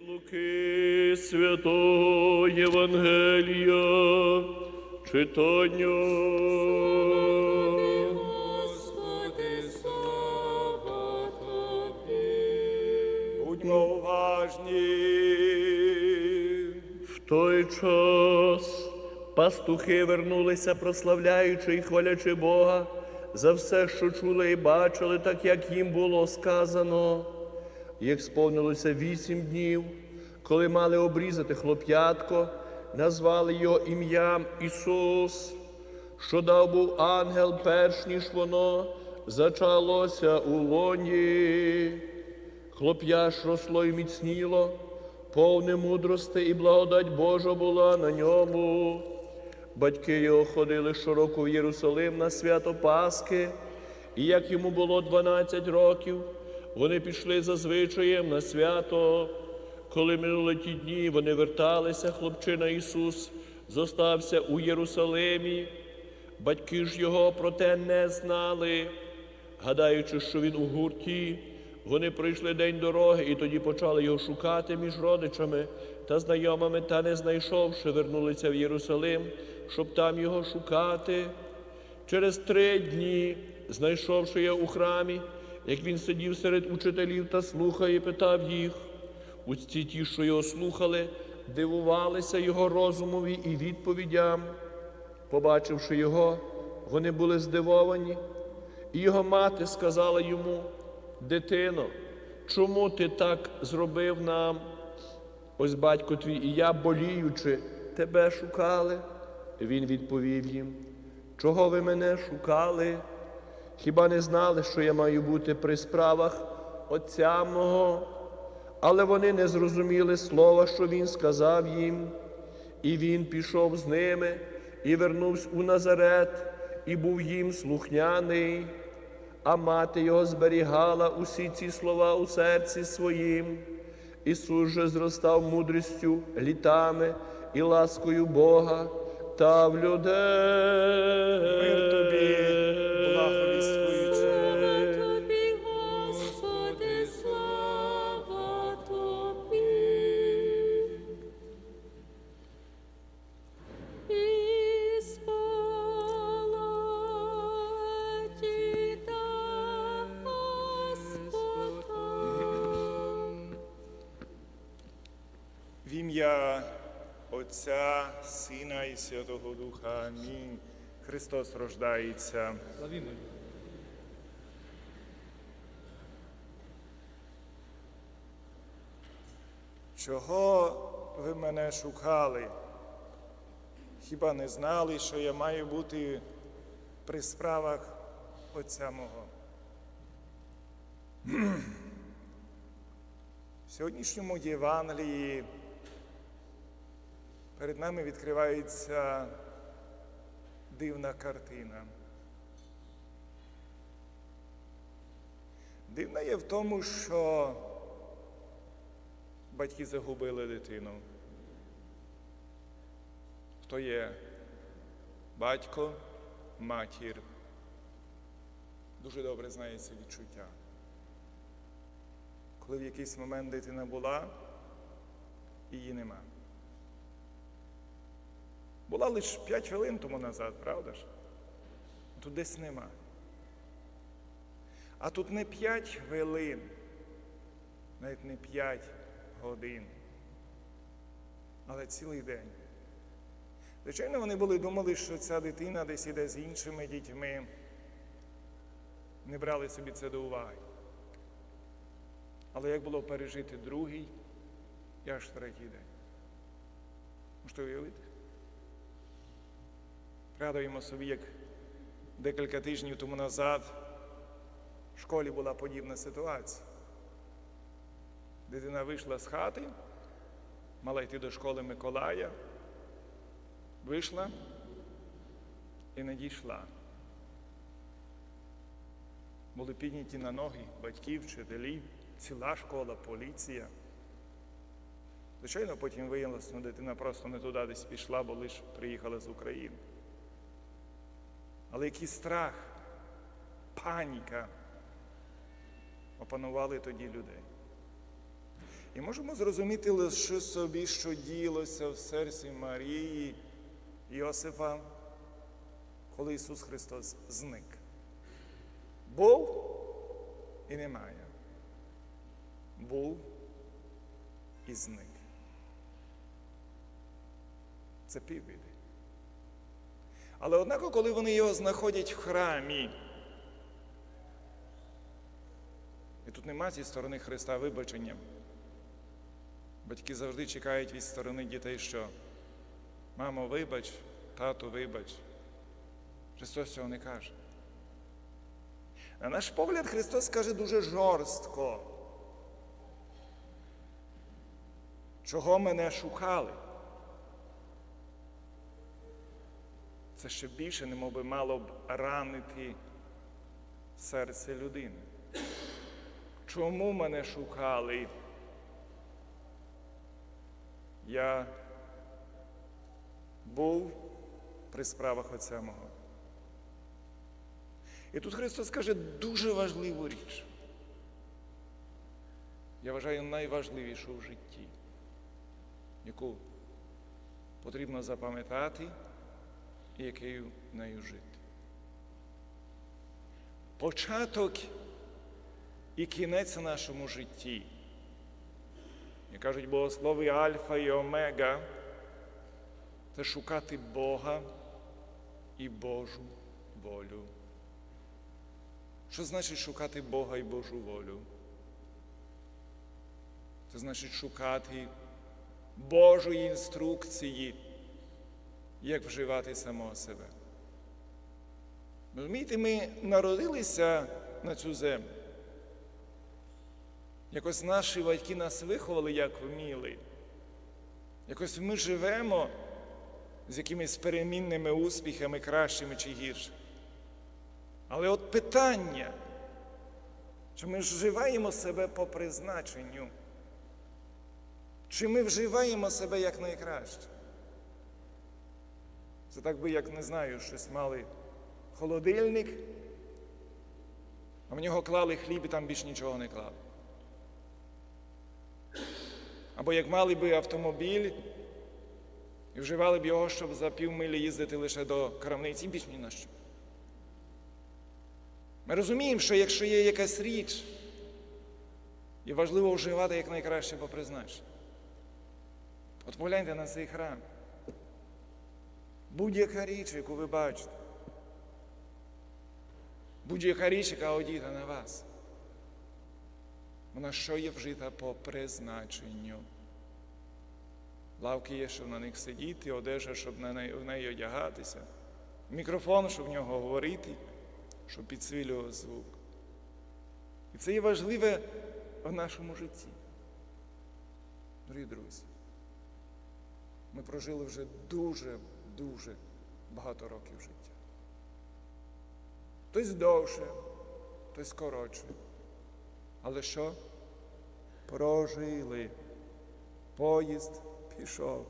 Від Луки Святого Євангелія читання. Господи, слава Тобі. Будьмо уважні. В той час пастухи вернулися, прославляючи і хвалячи Бога за все, що чули і бачили, так як їм було сказано. Як сповнилося вісім днів, коли мали обрізати хлоп'ятко, назвали його ім'ям Ісус, що дав був ангел, перш ніж воно зачалося у лоні. Хлоп'я ж росло і міцніло, повне мудрости і благодать Божа була на ньому. Батьки його ходили щороку в Єрусалим на свято Пасхи, і як йому було 12 років, вони пішли за звичаєм на свято. Коли минули ті дні, вони верталися, хлопчина Ісус зостався у Єрусалимі. Батьки ж його про те не знали, гадаючи, що він у гурті. Вони пройшли день дороги і тоді почали його шукати між родичами та знайомими, та не знайшовши, вернулися в Єрусалим, щоб там його шукати. Через три дні, знайшовши його у храмі, як він сидів серед учителів та слухає, питав їх. Усі ті, що його слухали, дивувалися його розумові і відповідям. Побачивши його, вони були здивовані, і його мати сказала йому: Дитино, чому ти так зробив нам? Ось батько твій і я, боліючи, тебе шукали. Він відповів їм, чого ви мене шукали? Хіба не знали, що я маю бути при справах Отця мого? Але вони не зрозуміли слова, що він сказав їм. І він пішов з ними і вернувся у Назарет, і був їм слухняний, а мати його зберігала усі ці слова у серці своїм. Ісус же зростав мудрістю, літами і ласкою Бога та в людей. Мир тобі, Святого Духа. Амінь. Христос рождається. Чого ви мене шукали? Хіба не знали, що я маю бути при справах Отця мого? В сьогоднішньому Євангелії перед нами відкривається дивна картина. Дивна є в тому, що батьки загубили дитину. Хто є батько, матір, дуже добре знає це відчуття. Коли в якийсь момент дитина була, її нема. Була лише 5 хвилин тому назад, правда ж? Тут десь нема. А тут не 5 хвилин, навіть не 5 годин, але цілий день. Звичайно, вони були думали, що ця дитина десь іде з іншими дітьми. Не брали собі це до уваги. Але як було пережити другий і аж третій день? Можете уявити? Пригадуємо собі, як декілька тижнів тому назад в школі була подібна ситуація. Дитина вийшла з хати, мала йти до школи Миколая, вийшла і не дійшла. Були підняті на ноги батьки, вчителі, ціла школа, поліція. Звичайно, потім виявилося, що дитина просто не туди десь пішла, бо лише приїхала з України. Але який страх, паніка опанували тоді людей. І можемо зрозуміти лише собі, що ділося в серці Марії Йосифа, коли Ісус Христос зник. Був і немає. Був і зник. Це півбіди. Але однако, коли вони його знаходять в храмі, і тут нема зі сторони Христа вибачення. Батьки завжди чекають від сторони дітей, що мамо, вибач, тату, вибач. Христос цього не каже. На наш погляд, Христос каже дуже жорстко. Чого мене шукали? Це ще більше немов би мало б ранити серце людини. Чому мене шукали? Я був при справах Отця мого. І тут Христос каже дуже важливу річ. Я вважаю найважливішу в житті, яку потрібно запам'ятати і якою нею жити. Початок і кінець нашому житті. Як кажуть богослови Альфа і Омега, це шукати Бога і Божу волю. Що значить шукати Бога і Божу волю? Це значить шукати Божої інструкції, як вживати самого себе. Розумієте, ми народилися на цю землю. Якось наші батьки нас виховали, як вміли. Якось ми живемо з якимись перемінними успіхами, кращими чи гіршими. Але от питання, чи ми вживаємо себе по призначенню, чи ми вживаємо себе як найкраще? Це так би, як не знаю, щось мали холодильник, а в нього клали хліб і там більш нічого не клали. Або як мали би автомобіль і вживали б його, щоб за півмилі їздити лише до крамниці, більш ні на що. Ми розуміємо, що якщо є якась річ, і важливо вживати як найкраще по призначенню. От погляньте на цей храм. Будь-яка річ, яку ви бачите, будь-яка річ, яка одіта на вас, вона що є вжита по призначенню. Лавки є, щоб на них сидіти, одежа, щоб на неї, в неї одягатися, мікрофон, щоб в нього говорити, щоб підсилював звук. І це є важливе в нашому житті. Дорогі друзі, ми прожили вже дуже-дуже багато років життя. Хтось довше, хтось коротше. Але що? Прожили. Поїзд пішов.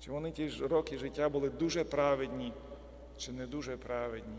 Чи вони ті ж роки життя були дуже праведні, чи не дуже праведні?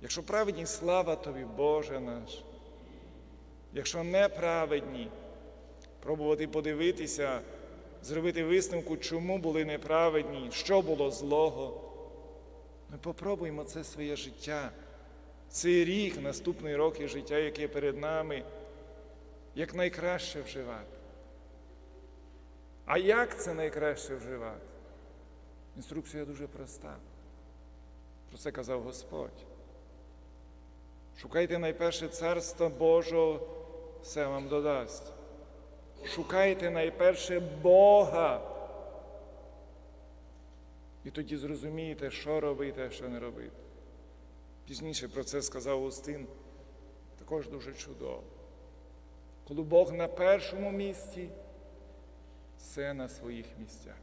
Якщо праведні, слава тобі, Боже наш. Якщо неправедні, пробувати подивитися, зробити висновку, чому були неправедні, що було злого. Ми попробуємо це своє життя, цей рік, наступний роки життя, яке перед нами, як найкраще вживати. А як це найкраще вживати? Інструкція дуже проста. Про це казав Господь. Шукайте найперше царство Божого, все вам додасть. Шукайте найперше Бога. І тоді зрозумієте, що робити, а що не робити. Пізніше про це сказав Устин, також дуже чудово. Коли Бог на першому місці, все на своїх місцях.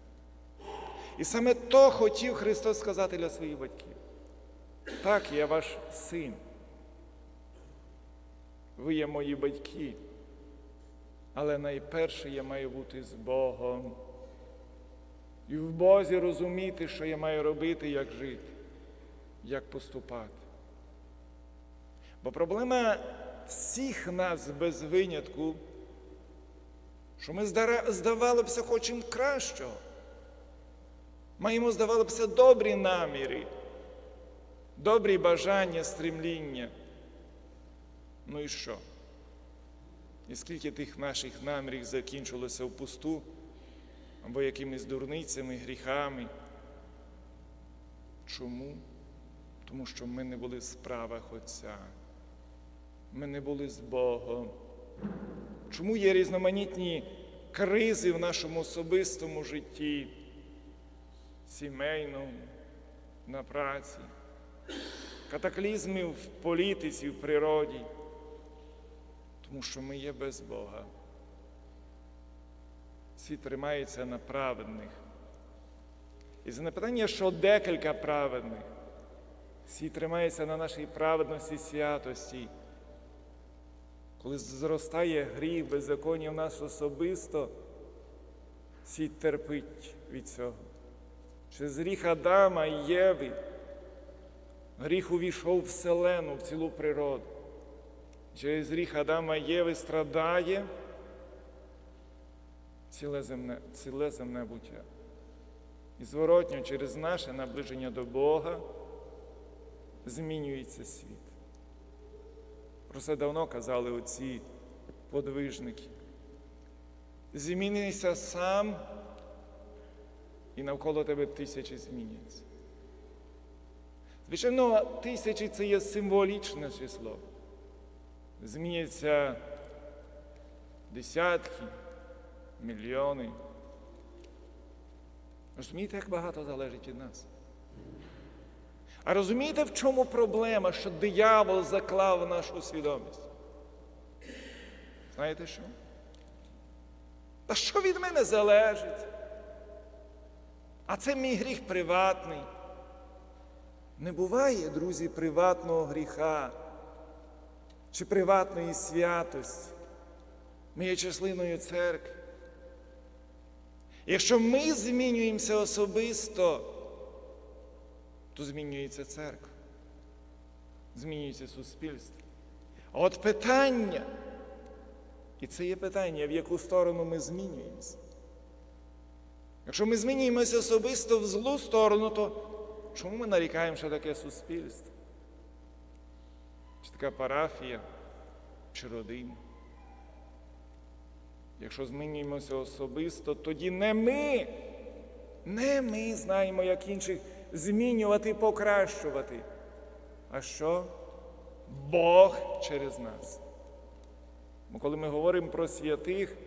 І саме то хотів Христос сказати для своїх батьків. Так, я ваш син. Ви є мої батьки. Але найперше я маю бути з Богом. І в Бозі розуміти, що я маю робити, як жити, як поступати. Бо проблема всіх нас без винятку що ми здавалося хочемо кращого. Маємо, здавалося, добрі наміри, добрі бажання, стремління. Ну і що? І скільки тих наших намірів закінчилося впусту, або якимись дурницями, гріхами? Чому? Тому що ми не були в справах Отця. Ми не були з Богом. Чому є різноманітні кризи в нашому особистому житті, сімейному, на праці, катаклізми в політиці, в природі? Тому що ми є без Бога. Світ тримається на праведних. І за непитання, що декілька праведних, світ тримається на нашій праведності святості. Коли зростає гріх, беззаконня в нас особисто, світ терпить від цього. Через гріх Адама і Єви гріх увійшов в вселену, в цілу природу. Через гріх Адама Єви страдає ціле земне, ціле земне буття. І зворотньо через наше наближення до Бога змінюється світ. Про це давно казали оці подвижники. Змінися сам, і навколо тебе тисячі зміняться. Звичайно, тисячі це є символічне число. Зміняться десятки, мільйони. Розумієте, як багато залежить від нас? А розумієте, в чому проблема, що диявол заклав нашу свідомість? Знаєте що? Та що від мене залежить? А це мій гріх приватний. Не буває, друзі, приватного гріха чи приватної святості. Ми є частиною церкви. Якщо ми змінюємося особисто, то змінюється церква, змінюється суспільство. А от питання, і це є питання, в яку сторону ми змінюємося. Якщо ми змінюємося особисто в злу сторону, то чому ми нарікаємо, що таке суспільство? Чи така парафія, чи родина? Якщо змінюємося особисто, тоді не ми, не ми знаємо, як інших змінювати, покращувати. А що? Бог через нас. Бо коли ми говоримо про святих,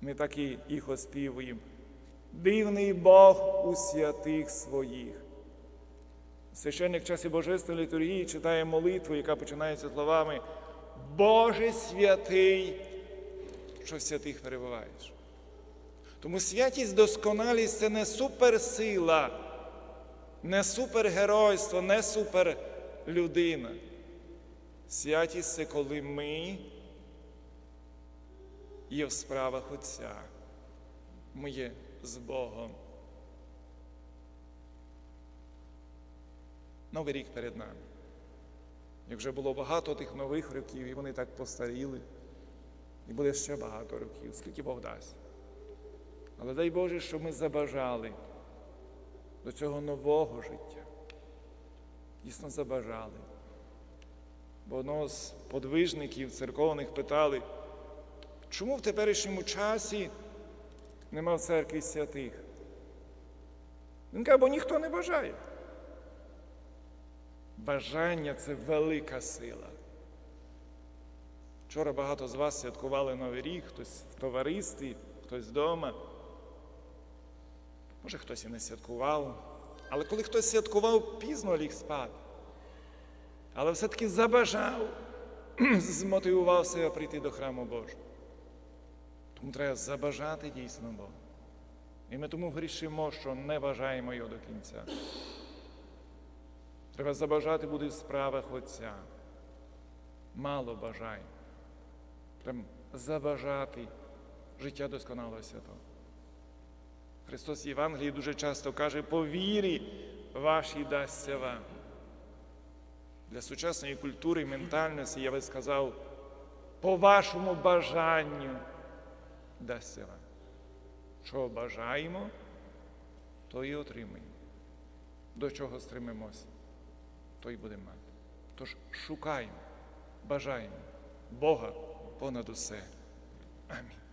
ми так і їх оспівуємо. Дивний Бог у святих своїх. Священник в часі Божественної літургії читає молитву, яка починається словами Боже святий, що святих перебуваєш. Тому святість, досконалість це не суперсила, не супергеройство, не суперлюдина. Святість це коли ми є в справах Отця. Ми є з Богом. Новий рік перед нами. Як вже було багато тих нових років, і вони так постаріли, і буде ще багато років, скільки Бог дасть. Але дай Боже, щоб ми забажали до цього нового життя. Дійсно забажали. Бо одного з подвижників церковних питали, чому в теперішньому часі нема в церкві святих? Він каже, бо ніхто не бажає. Бажання це велика сила. Вчора багато з вас святкували Новий рік, хтось в товаристві, хтось вдома. Може, хтось і не святкував. Але коли хтось святкував, пізно ліг спати. Але все-таки забажав, змотивував себе прийти до храму Божого. Тому треба забажати дійсно Бога. І ми тому грішимо, що не бажаємо його до кінця. Треба забажати буде в справах Отця. Мало бажаємо. Треба забажати життя досконалого святого. Христос в Євангелії дуже часто каже, по вірі вашій дасться вам. Для сучасної культури і ментальності я би сказав, по вашому бажанню дасть сила. Що бажаємо, то і отримаємо. До чого стремимося, то й будемо мати. Тож шукаємо, бажаємо Бога понад усе. Амінь.